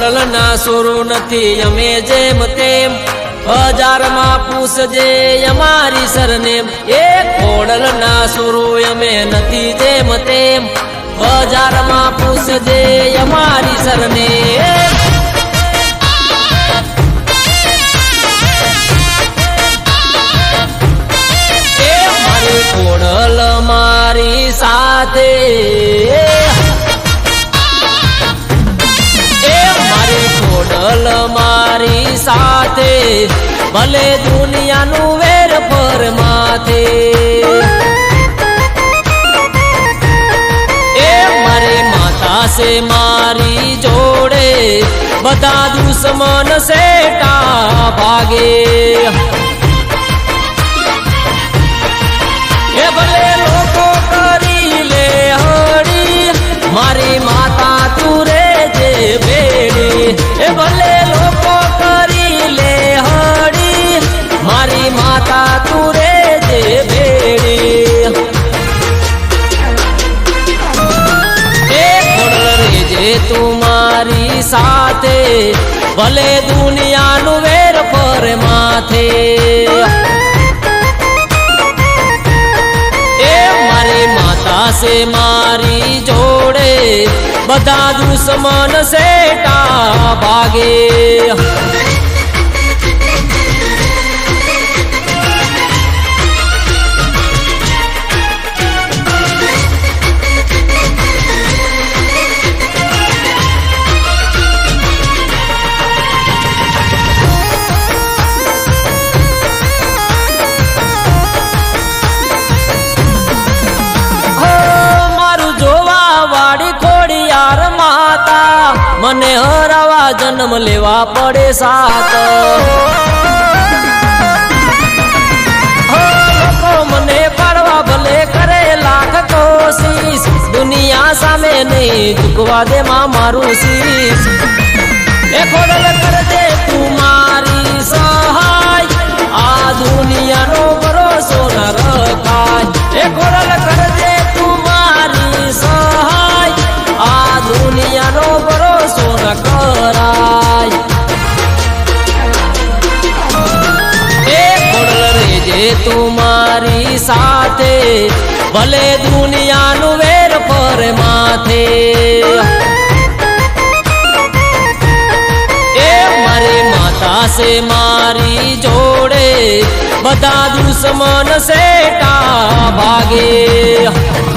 ખોડલના સુરુ નથી, અમે જેમ તેમ હજારમાં પૂછજે અમારી સરનેમ. એ ખોડલના સુરુ અમે નથી, જેમ તેમ હજારમાં પૂછજે અમારી સરનેમ. ખોડલ મારી સાથે ખોડલ મારી સાથે, ભલે દુનિયાનું વેર પર માથે. એ મારે માતા સે મારી જોડે, બધા દુશ્મન સેટા ભાગે. ભલે લોકો કરી લે હડી, મારી માતા તું રે જે ખોડલ જે તું સાથે, ભલે દુનિયાનું વેર પર માથે છે મારી જોડે. બધા દુશ્મન સેટા ભાગે. મને હરાવા જન્મ લેવા પડે સાત મને પાડવા ભલે કરે લાખ કોશિશ. દુનિયા સામે નહીં ચૂકવા દે મારું શીશ. એ ખોડલ કરજે તું રેજે તું સાથે, ભલે દુનિયાનું વેર પર માથે. એ મારી માતા છે મારી જોડે, બધા દુશ્મન સેટા ભાગે.